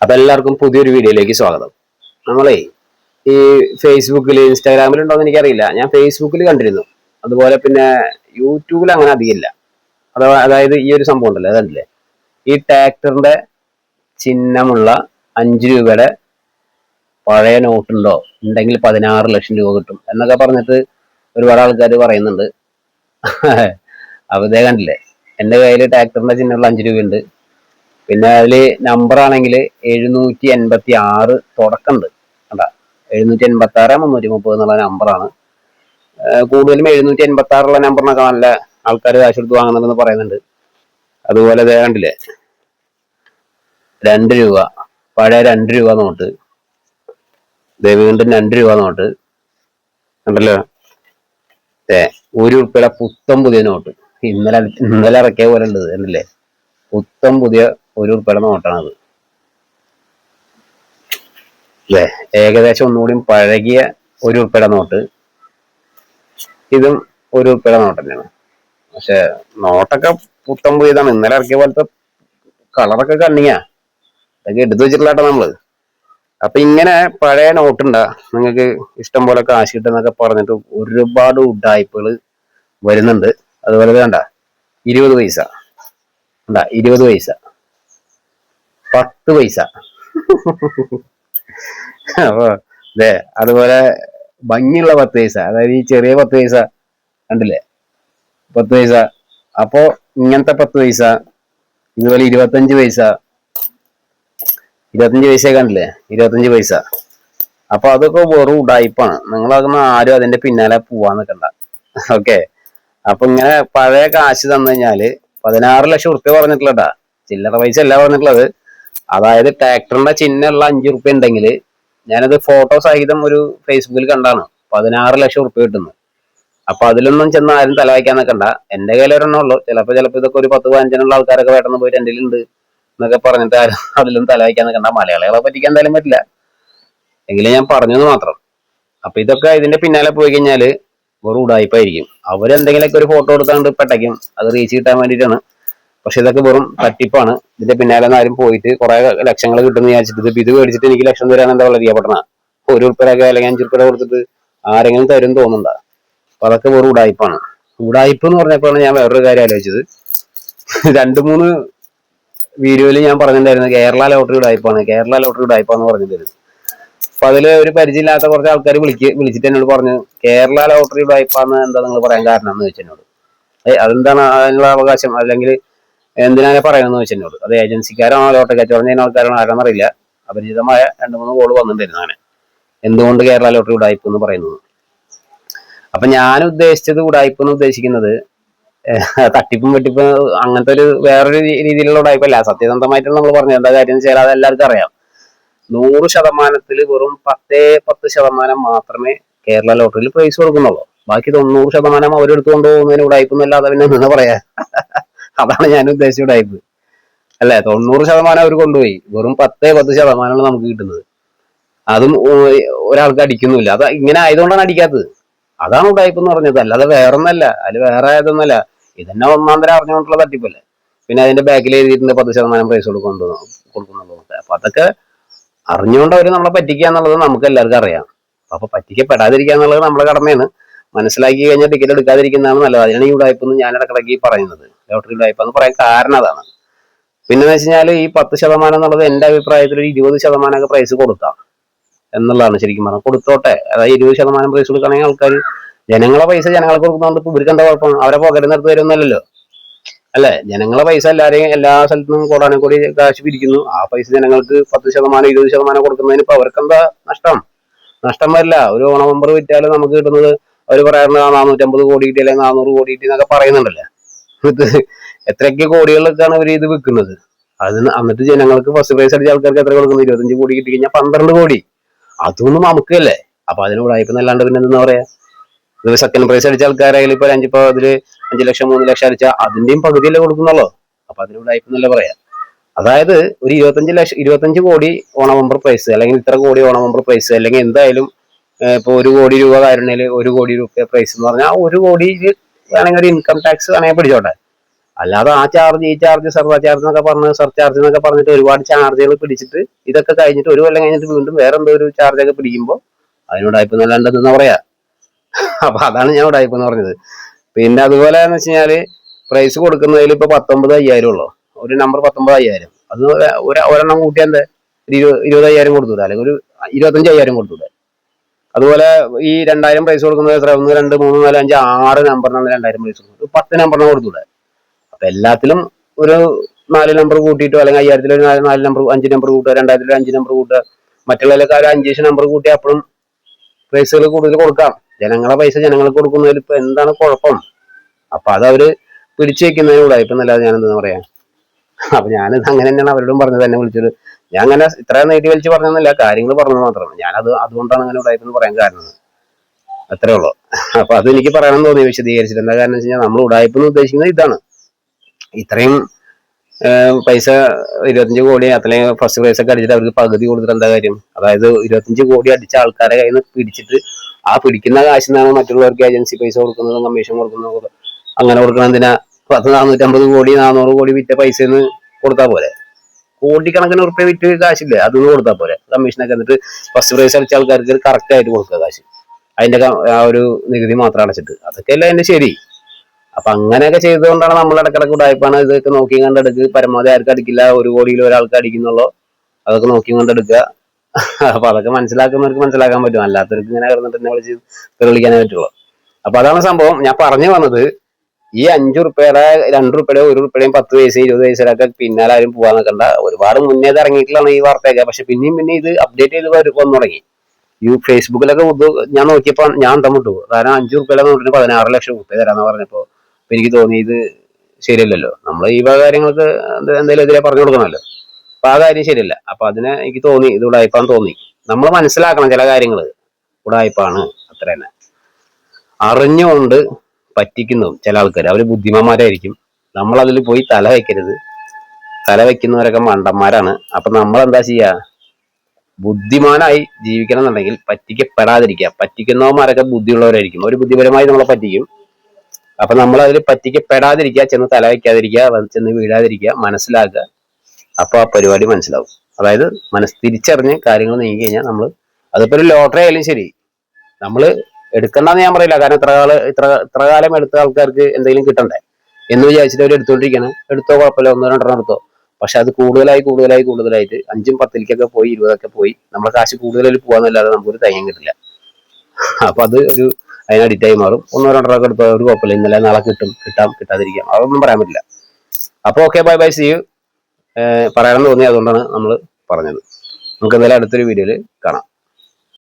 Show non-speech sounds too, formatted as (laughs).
അപ്പൊ എല്ലാവർക്കും പുതിയൊരു വീഡിയോയിലേക്ക് സ്വാഗതം. നമ്മളെ ഈ ഫേസ്ബുക്കിൽ ഇൻസ്റ്റാഗ്രാമിൽ ഉണ്ടോ എന്ന് എനിക്കറിയില്ല. ഞാൻ ഫേസ്ബുക്കിൽ കണ്ടിരുന്നു. അതുപോലെ പിന്നെ യൂട്യൂബിൽ അങ്ങനെ അധികമില്ല. അഥവാ അതായത് ഈ ഒരു സംഭവം ഉണ്ടല്ലോ അതല്ലേ ഈ ട്രാക്ടറിന്റെ ചിഹ്നമുള്ള അഞ്ച് രൂപയുടെ പഴയ നോട്ടുണ്ടോ? ഉണ്ടെങ്കിൽ പതിനാറ് ലക്ഷം രൂപ കിട്ടും എന്നൊക്കെ പറഞ്ഞിട്ട് ഒരുപാട് ആൾക്കാർ പറയുന്നുണ്ട്. (laughs) അപ്പൊ ഇതേ കണ്ടില്ലേ? എന്റെ കയ്യിൽ ട്രാക്ടറിന്റെ ചിഹ്നമുള്ള അഞ്ച് രൂപയുണ്ട്. പിന്നെ അതിൽ നമ്പർ ആണെങ്കിൽ എഴുന്നൂറ്റി എൺപത്തി ആറ് തുടക്കമുണ്ട് കണ്ടാ? എഴുന്നൂറ്റി എൺപത്തി ആറ് മുന്നൂറ്റി മുപ്പത് എന്നുള്ള നമ്പറാണ് കൂടുതലും എഴുന്നൂറ്റി എൺപത്തി ആറുള്ള നമ്പറിനൊക്കെ നല്ല ആൾക്കാർ കാശ് കൊടുത്ത് വാങ്ങുന്നുണ്ടെന്ന് പറയുന്നുണ്ട്. അതുപോലെ ദേ കണ്ടില്ലേ? രണ്ട് രൂപ. പഴയ രണ്ട് രൂപ നോട്ട്. വീണ്ടും രണ്ട് രൂപ നോട്ട്. കണ്ടല്ലോ? ഏ ഒരു ഉറുപ്പിയുടെ പുത്തം പുതിയ നോട്ട്. ഇന്നലെ ഇന്നലെ ഇറക്കിയ പോലെ ഉണ്ട് കണ്ടില്ലേ? പുത്തം പുതിയ ഒരു ഉറുപ്പിയുടെ നോട്ടാണത്. അല്ലേ ഏകദേശം ഒന്നുകൂടി പഴകിയ ഒരു ഉറുപ്പിയുടെ നോട്ട്. ഇതും ഒരു ഉറുപ്പിയുടെ നോട്ട് തന്നെയാണ്. പക്ഷെ നോട്ടൊക്കെ പുത്തം പോയതാണ് ഇന്നലെ ഇറക്കിയ പോലത്തെ കളറൊക്കെ കണ്ണിയാ അതൊക്കെ എടുത്തു വെച്ചിട്ടില്ലാട്ടോ നമ്മൾ. അപ്പൊ ഇങ്ങനെ പഴയ നോട്ടുണ്ടാ നിങ്ങൾക്ക് ഇഷ്ടം പോലെ കാശ് കിട്ടുന്നൊക്കെ പറഞ്ഞിട്ട് ഒരുപാട് ഉഡായ്പകൾ വരുന്നുണ്ട്. അതുപോലെ വേണ്ട ഇരുപത് പൈസ. ഉണ്ടാ ഇരുപത് പൈസ. പത്ത് പൈസ. അപ്പൊ അതെ അതുപോലെ ഭംഗിയുള്ള പത്ത് പൈസ. അതായത് ഈ ചെറിയ പത്ത് പൈസ കണ്ടില്ലേ? പത്ത് പൈസ. അപ്പോ ഇങ്ങനത്തെ പത്ത് പൈസ ഇതുപോലെ ഇരുപത്തഞ്ച് പൈസ. ഇരുപത്തഞ്ച് പൈസ കണ്ടില്ലേ? ഇരുപത്തഞ്ച് പൈസ. അപ്പൊ അതൊക്കെ വെറും ഉടായ്പാണ് നിങ്ങളാകുന്ന ആരും അതിന്റെ പിന്നാലെ പോവാൻ നിൽക്കണ്ട. ഓക്കെ? അപ്പൊ ഇങ്ങനെ പഴയ കാശ് തന്നു കഴിഞ്ഞാൽ പതിനാറ് ലക്ഷം ഉറുപ്പ്യ പറഞ്ഞിട്ടുള്ളട്ടാ ചില്ലറ പൈസ അല്ല പറഞ്ഞിട്ടുള്ളത്. അതായത് ട്രാക്ടറിന്റെ ചിഹ്നമുള്ള അഞ്ചു റുപ്യ ഉണ്ടെങ്കിൽ ഞാനത് ഫോട്ടോ സഹിതം ഒരു ഫേസ്ബുക്കിൽ കണ്ടാണ്. പതിനാറ് ലക്ഷം റുപ്യ കിട്ടുന്നു. അപ്പൊ അതിലൊന്നും ചെന്ന് ആരും തലവായിക്കാൻ നിൽക്കണ്ട. എന്റെ കയ്യിൽ ഒരെണ്ണം ഉള്ളൂ. ചിലപ്പോ ചിലപ്പോ ഇതൊക്കെ ഒരു പത്ത് പതിനഞ്ചിനുള്ള ആൾക്കാരൊക്കെ വേട്ടന്ന് എന്റെ ഉണ്ട് എന്നൊക്കെ പറഞ്ഞിട്ട് ആരും അതിലും തലവായിക്കാൻ നിൽക്കണ്ട. മലയാളികളെ പറ്റിക്കാൻ എന്തായാലും പറ്റില്ല. എങ്കിലും ഞാൻ പറഞ്ഞത് മാത്രം. അപ്പൊ ഇതൊക്കെ ഇതിന്റെ പിന്നാലെ പോയി കഴിഞ്ഞാൽ വെറും ഉടായ്പായിരിക്കും അവരെന്തെങ്കിലുമൊക്കെ ഒരു ഫോട്ടോ എടുത്താണ്ട് പെട്ടയ്ക്കും. അത് റീച്ച് കിട്ടാൻ വേണ്ടിയിട്ടാണ്. പക്ഷെ ഇതൊക്കെ വെറും തട്ടിപ്പാണ്. ഇതിന്റെ പിന്നാലെ ആരും പോയിട്ട് കുറെ ലക്ഷങ്ങൾ കിട്ടുന്ന വിചാരിച്ചിട്ട് ഇത് മേടിച്ചിട്ട് എനിക്ക് ലക്ഷം തരാൻ എന്താ വളരെ പട്ടണ ഒരു ഉറുപ്പിയൊക്കെ അല്ലെങ്കിൽ അഞ്ചു ഉൾപ്പെടെ കൊടുത്തിട്ട് ആരെങ്കിലും തരും തോന്നുന്നുണ്ട? അപ്പൊ അതൊക്കെ വെറും ഉടായ്പാണ് ഉടായ്പ എന്ന് പറഞ്ഞപ്പോഴാണ് ഞാൻ വേറൊരു കാര്യം ആലോചിച്ചത്. രണ്ട് മൂന്ന് വീഡിയോയിൽ ഞാൻ പറഞ്ഞിട്ടുണ്ടായിരുന്നു കേരള ലോട്ടറി ഉടായ്പാണ് കേരള ലോട്ടറി ഉടായ്പാന്ന് പറഞ്ഞിട്ടുണ്ടായിരുന്നു. അപ്പൊ അതിൽ ഒരു പരിചയമില്ലാത്ത കുറച്ച് ആൾക്കാർ വിളിക്ക് വിളിച്ചിട്ട് എന്നോട് പറഞ്ഞു കേരള ലോട്ടറി ഉടായ്പാന്ന് എന്താ നിങ്ങൾ പറയാൻ കാരണം എന്ന് ചോദിച്ചു എന്നോട്. അതെന്താണ് അതിനുള്ള അവകാശം? അല്ലെങ്കിൽ എന്തിനാണ് പറയുന്നത് വെച്ച് അത് ഏജൻസിക്കാരാണോ ലോട്ടറി കച്ചവടം ചെയ്യുന്ന ആൾക്കാരാണോ ആരാണെന്നറിയില്ല അപരിചിതമായ രണ്ട് മൂന്ന് കോൾ വന്നിട്ടുണ്ടായിരുന്നു അങ്ങനെ. എന്തുകൊണ്ട് കേരള ലോട്ടറി ഉടായ്പ എന്ന് പറയുന്നത്. അപ്പൊ ഞാൻ ഉദ്ദേശിച്ചത് ഉടായ്പ എന്ന് ഉദ്ദേശിക്കുന്നത് തട്ടിപ്പും വെട്ടിപ്പും അങ്ങനത്തെ ഒരു വേറൊരു രീതിയിലുള്ള ഉടായ്പല്ല സത്യസന്ധമായിട്ട് നമ്മൾ പറഞ്ഞു എന്താ കാര്യം ചെയ്യാൻ അത് എല്ലാവർക്കും അറിയാം. നൂറ് ശതമാനത്തിൽ വെറും പത്തേ പത്ത് ശതമാനം മാത്രമേ കേരള ലോട്ടറിയിൽ പ്രൈസ് കൊടുക്കുന്നുള്ളൂ. ബാക്കി തൊണ്ണൂറ് ശതമാനം അവരെടുത്തുകൊണ്ട് പോകുന്നതിന് ഉടായ്പ എന്നല്ലാതെ പിന്നെ എന്താ പറയാ? അതാണ് ഞാൻ ഉദ്ദേശിച്ച ടൈപ്പ് അല്ലെ? തൊണ്ണൂറ് ശതമാനം അവർ കൊണ്ടുപോയി. വെറും പത്തേ പത്ത് ശതമാനമാണ് നമുക്ക് കിട്ടുന്നത്. അതും ഒരാൾക്ക് അടിക്കുന്നില്ല അത് ഇങ്ങനെ ആയതുകൊണ്ടാണ് അടിക്കാത്തത്. അതാണ് ടൈപ്പ് എന്ന് പറഞ്ഞത്. അല്ലാതെ വേറൊന്നല്ല. അതിൽ വേറെ ഏതൊന്നല്ല ഇതന്നെ ഒന്നാം തരം അറിഞ്ഞുകൊണ്ടുള്ള തട്ടിപ്പല്ലേ? പിന്നെ അതിന്റെ ബാക്കിൽ എഴുതിയിട്ടുണ്ട് പത്ത് ശതമാനം പ്രൈസ് കൊടുക്കുന്നു കൊടുക്കുന്നുള്ളൂ അപ്പൊ അതൊക്കെ അറിഞ്ഞുകൊണ്ട് അവർ നമ്മളെ പറ്റിക്കുക എന്നുള്ളത് നമുക്ക് എല്ലാവർക്കും അറിയാം. അപ്പൊ പറ്റിക്കപ്പെടാതിരിക്കുക എന്നുള്ളത് നമ്മുടെ കടമയാണ്. മനസ്സിലാക്കി കഴിഞ്ഞാൽ ടിക്കറ്റ് എടുക്കാതിരിക്കുന്നതാണ് നല്ലത്. അതിനാണ് ഈ ഉടായ്പ എന്ന് ഞാൻ ഇടക്കിടക്ക് പറയുന്നത്. ലോട്ടറി ഉടായ്പ എന്ന് പറയാൻ കാരണം അതാണ്. പിന്നെ എന്ന് വെച്ചാൽ ഈ പത്ത് ശതമാനം എന്നുള്ളത് എന്റെ അഭിപ്രായത്തിൽ ഒരു ഇരുപത് ശതമാനമൊക്കെ പ്രൈസ് കൊടുക്കാം എന്നുള്ളതാണ് ശരിക്കും പറഞ്ഞാൽ. കൊടുത്തോട്ടെ. അതായത് ഇരുപത് ശതമാനം പ്രൈസ് കൊടുക്കുകയാണെങ്കിൽ ആൾക്കാർ ജനങ്ങളെ പൈസ ജനങ്ങൾക്ക് കൊടുക്കുന്നതുകൊണ്ട് ഇപ്പൊ ഇവർക്ക് എന്താ കുഴപ്പം? അവരെ പോകരുത് നിർത്തി വരുന്നല്ലോ അല്ലെ? ജനങ്ങളെ പൈസ എല്ലാരെയും എല്ലാ സ്ഥലത്തും കോടാനെ കൂടി കാശ് പിരിക്കുന്നു. ആ പൈസ ജനങ്ങൾക്ക് പത്ത് ശതമാനം ഇരുപത് ശതമാനം കൊടുക്കുന്നതിന് ഇപ്പൊ അവർക്ക് എന്താ നഷ്ടം? നഷ്ടം വരില്ല. ഒരു ഓണം നമ്പർ വിറ്റാലും നമുക്ക് കിട്ടുന്നത് അവർ പറയാറുണ്ട് നാനൂറ്റമ്പത് കോടി കിട്ടി അല്ലെങ്കിൽ നാനൂറ് കോടി കിട്ടി എന്നൊക്കെ പറയുന്നുണ്ടല്ലേ? ഇത് എത്രയൊക്കെ കോടികളിലൊക്കെയാണ് അവർ ഇത് വിൽക്കുന്നത്? അതിന് എന്നിട്ട് ജനങ്ങൾക്ക് ഫസ്റ്റ് പ്രൈസ് അടിച്ച ആൾക്കാർക്ക് എത്ര കൊടുക്കുന്നത് ഇരുപത്തഞ്ച് കോടി കിട്ടി കഴിഞ്ഞാൽ പന്ത്രണ്ട് കോടി. അതൊന്നും നമുക്കല്ലേ? അപ്പൊ അതിന് അല്ലാണ്ട് പിന്നെ എന്താ പറയാ? ഇത് സെക്കൻഡ് പ്രൈസ് അടിച്ച ആൾക്കാരായാലും ഇപ്പൊ അഞ്ചിപ്പോ അതിൽ അഞ്ചു ലക്ഷം മൂന്ന് ലക്ഷം അടിച്ച അതിന്റെയും പകുതിയല്ലേ കൊടുക്കുന്നുള്ളൂ. അപ്പൊ അതിന് ഉടായ്പന്നല്ലേ പറയാ. അതായത് ഒരു ഇരുപത്തഞ്ച് ലക്ഷം ഇരുപത്തഞ്ച് കോടി ഓണം നമ്പർ പ്രൈസ് അല്ലെങ്കിൽ ഇത്ര കോടി ഓണം നമ്പർ പ്രൈസ് അല്ലെങ്കിൽ എന്തായാലും ഇപ്പൊ ഒരു കോടി രൂപ കാരണേൽ ഒരു കോടി രൂപ പ്രൈസ് എന്ന് പറഞ്ഞാൽ ഒരു കോടി വേണമെങ്കിൽ ഒരു ഇൻകം ടാക്സ് വേണമെങ്കിൽ പിടിച്ചോട്ടെ. അല്ലാതെ ആ ചാർജ് ഈ ചാർജ് സർവ ചാർജ് എന്നൊക്കെ പറഞ്ഞ് സർ ചാർജ് എന്നൊക്കെ പറഞ്ഞിട്ട് ഒരുപാട് ചാർജുകൾ പിടിച്ചിട്ട് ഇതൊക്കെ കഴിഞ്ഞിട്ട് ഒരു കൊല്ലം കഴിഞ്ഞിട്ട് വീണ്ടും വേറെ എന്തോ ഒരു ചാർജ് ഒക്കെ പിടിക്കുമ്പോൾ അതിനോട് ഉടായ്പ എന്നല്ലാണ്ടെന്ന് പറയാ? അപ്പൊ അതാണ് ഞാൻ ഉടായ്പ എന്ന് പറഞ്ഞത്. പിന്നെ അതുപോലെ എന്ന് വെച്ച് കഴിഞ്ഞാൽ പ്രൈസ് കൊടുക്കുന്നതിൽ ഇപ്പൊ പത്തൊമ്പത് അയ്യായിരം ഉള്ളു? ഒരു നമ്പർ പത്തൊമ്പത് അയ്യായിരം. അത് ഒരു ഒരെണ്ണം കൂട്ടിയാൽ എന്താ? ഇരുപത് ഇരുപതയ്യായിരം കൊടുത്തൂടെ? അല്ലെങ്കിൽ ഒരു ഇരുപത്തഞ്ച് അയ്യായിരം അതുപോലെ ഈ രണ്ടായിരം പ്രൈസ് കൊടുക്കുന്നത് എത്ര? ഒന്ന് രണ്ട് മൂന്ന് നാല് അഞ്ച് ആറ് നമ്പറിനാണ് രണ്ടായിരം പ്രൈസ് കൊടുക്കുന്നത്. പത്ത് നമ്പറിനാണ് കൊടുത്തൂടെ? അപ്പൊ എല്ലാത്തിലും ഒരു നാല് നമ്പർ കൂട്ടിയിട്ടോ അല്ലെങ്കിൽ അയ്യായിരത്തിൽ ഒരു നാല് നമ്പർ അഞ്ച് നമ്പർ കൂട്ടുക രണ്ടായിരത്തിൽ അഞ്ച് നമ്പർ കൂട്ടുക. മറ്റുള്ളവരൊക്കെ ഒരു അഞ്ച് നമ്പർ കൂട്ടി അപ്പോഴും പ്രൈസുകൾ കൂടുതൽ കൊടുക്കാം. ജനങ്ങളെ പൈസ ജനങ്ങൾക്ക് കൊടുക്കുന്നതിൽ ഇപ്പൊ എന്താണ് കുഴപ്പം? അപ്പൊ അത് അവർ പിടിച്ചു വെക്കുന്നതിനൂടെ ഇപ്പൊ നല്ലത് ഞാൻ എന്താ പറയാ? അപ്പൊ ഞാനിത് അങ്ങനെ തന്നെയാണ് അവരോടും പറഞ്ഞത്. എന്നെ വിളിച്ചത്. ഞാൻ അങ്ങനെ ഇത്ര നീട്ടി വലിച്ച് പറഞ്ഞൊന്നുമില്ല. കാര്യങ്ങൾ പറഞ്ഞത് മാത്രമാണ് ഞാനത് അതുകൊണ്ടാണ് അങ്ങനെ ഉടായ്പെന്ന് പറയാൻ കാരണം. അത്രേ ഉള്ളൂ. അപ്പൊ അത് എനിക്ക് പറയണം തോന്നി. വിശദീകരിച്ചിട്ട് എന്താ കാരണം വെച്ച് കഴിഞ്ഞാൽ നമ്മൾ ഉടായ്പെന്ന് ഉദ്ദേശിക്കുന്നത് ഇതാണ്. ഇത്രയും പൈസ ഇരുപത്തഞ്ച് കോടി അത്രയും ഫസ്റ്റ് പ്രൈസ് ഒക്കെ അടിച്ചിട്ട് അവർക്ക് പകുതി കൊടുത്തിട്ട് എന്താ കാര്യം? അതായത് ഇരുപത്തഞ്ച് കോടി അടിച്ച ആൾക്കാരെ കയ്യിൽ നിന്ന് പിടിച്ചിട്ട് ആ പിടിക്കുന്ന കാശിൽ നിന്നാണ് മറ്റുള്ളവർക്ക് ഏജൻസി പൈസ കൊടുക്കുന്നത് കമ്മീഷൻ കൊടുക്കുന്നത് അങ്ങനെ കൊടുക്കണം എന്തിനാ? പത്ത് നാനൂറ്റമ്പത് കോടി നാനൂറ് കോടി വിറ്റ പൈസ കൊടുത്താൽ പോരെ? കോടിക്കണക്കിന് ഉറുപ്പ്യ വിറ്റ് കാശില്ലേ? അതൊന്നും കൊടുത്താൽ പോരെ. കമ്മീഷനൊക്കെ എന്നിട്ട് ഫസ്റ്റ് പ്രൈസ് അടിച്ച ആൾക്കാർക്ക് കറക്റ്റ് ആയിട്ട് കൊടുക്കുക കാശ്. അതിന്റെ ആ ഒരു നികുതി മാത്രം അടച്ചിട്ട്. അതൊക്കെ അല്ല അതിന്റെ ശരി? അപ്പൊ അങ്ങനെയൊക്കെ ചെയ്തുകൊണ്ടാണ് നമ്മൾ ഇടക്കിടക്ക് ഉടായ്പാണ് ഇതൊക്കെ നോക്കി കണ്ടെടുക്ക് പരമാവധി ആർക്കും അടിക്കില്ല. ഒരു കോടിയിൽ ഒരാൾക്ക് അടിക്കുന്നുള്ളൂ. അതൊക്കെ നോക്കി കണ്ടെടുക്കുക. അപ്പൊ അതൊക്കെ മനസ്സിലാക്കുന്നവർക്ക് മനസ്സിലാക്കാൻ പറ്റും. അല്ലാത്തവർക്ക് ഇങ്ങനെ കിടന്നിട്ട് എന്നെ തെളിയിക്കാനേ പറ്റുള്ളൂ. അപ്പൊ അതാണ് സംഭവം. ഞാൻ പറഞ്ഞു വന്നത് ഈ അഞ്ചു റുപ്യയുടെ രണ്ട് റുപ്യയുടെ ഒരു റുപ്യയുടെയും പത്ത് പൈസ ഇരുപത് പൈസയിലൊക്കെ പിന്നാലെ ആരും പോകാൻ നിൽക്കണ്ട. ഒരുപാട് മുന്നേ ഇറങ്ങിയിട്ടുള്ളതാണ് ഈ വാർത്തയൊക്കെ. പക്ഷെ പിന്നെയും പിന്നെ ഇത് അപ്ഡേറ്റ് ചെയ്ത് വന്നു തുടങ്ങി. ഈ ഫേസ്ബുക്കിലൊക്കെ ഞാൻ നോക്കിയപ്പോൾ ഞാൻ അന്തം കാരണം അഞ്ചു റുപ്യയുടെ നോട്ടിന് പതിനാറ് ലക്ഷം റുപ്യ തരാന്ന് പറഞ്ഞപ്പോ എനിക്ക് തോന്നി ഇത് ശരിയല്ലല്ലോ. നമ്മൾ ഈ വക കാര്യങ്ങൾക്ക് എന്ത് എന്തെങ്കിലും എതിരെ പറഞ്ഞു കൊടുക്കണമല്ലോ. അപ്പൊ ആ കാര്യം ശരിയല്ല. അപ്പൊ അതിനെ എനിക്ക് തോന്നി ഇത് ഉടായ്പാന്ന് തോന്നി. നമ്മൾ മനസ്സിലാക്കണം ചില കാര്യങ്ങൾ ഉടായ്പാണ് അത്ര തന്നെ അറിഞ്ഞുകൊണ്ട് പറ്റിക്കുന്നു ചില ആൾക്കാർ അവർ ബുദ്ധിമാന്മാരായിരിക്കും. നമ്മൾ അതിൽ പോയി തല വെക്കരുത്. തല വെക്കുന്നവരൊക്കെ മണ്ടന്മാരാണ്. അപ്പൊ നമ്മൾ എന്താ ചെയ്യാ? ബുദ്ധിമാനായി ജീവിക്കണം എന്നുണ്ടെങ്കിൽ പറ്റിക്കപ്പെടാതിരിക്കുക. പറ്റിക്കുന്നവന്മാരൊക്കെ ബുദ്ധിയുള്ളവരായിരിക്കും. അവർ ബുദ്ധിപരമായി നമ്മളെ പറ്റിക്കും. അപ്പൊ നമ്മൾ അതിൽ പറ്റിക്കപ്പെടാതിരിക്കുക ചെന്ന് തല വയ്ക്കാതിരിക്കുക ചെന്ന് വീഴാതിരിക്കുക മനസ്സിലാക്കുക. അപ്പൊ ആ പരിപാടി മനസ്സിലാവും. അതായത് മനസ്സ് തിരിച്ചറിഞ്ഞ് കാര്യങ്ങൾ നീങ്ങി കഴിഞ്ഞാൽ നമ്മൾ അതിപ്പോ ഒരു ലോട്ടറി ആയാലും ശരി. നമ്മൾ എടുക്കണ്ടെന്ന് ഞാൻ പറയില്ല. കാരണം ഇത്ര കാലം ഇത്ര ഇത്ര കാലം എടുത്ത ആൾക്കാർക്ക് എന്തെങ്കിലും കിട്ടണ്ടേ? എന്ന് വിചാരിച്ചിട്ട് അവർ എടുത്തോണ്ടിരിക്കണം. എടുത്തോ കുഴപ്പമില്ല. ഒന്നോ രണ്ടോ എടുത്തോ. പക്ഷെ അത് കൂടുതലായി കൂടുതലായി കൂടുതലായിട്ട് അഞ്ചും പത്തിലേക്കൊക്കെ പോയി ഇരുപതൊക്കെ പോയി. നമ്മുടെ കാശ് കൂടുതലായി പോകാന്നല്ലാതെ നമുക്കൊരു തയ്യം കിട്ടില്ല. അപ്പൊ അത് ഒരു അതിന് അഡിറ്റായി മാറും. ഒന്നോ രണ്ടോ ഒക്കെ എടുത്തോ ഒരു കുഴപ്പമില്ല. ഇന്നലെ നാളെ കിട്ടും. കിട്ടാം കിട്ടാതിരിക്കാം. അതൊന്നും പറയാൻ പറ്റില്ല. അപ്പൊ okay bye bye see you പറയാൻ തോന്നി. അതുകൊണ്ടാണ് നമ്മൾ പറഞ്ഞത്. നമുക്ക് എന്തായാലും അടുത്തൊരു വീഡിയോയിൽ കാണാം.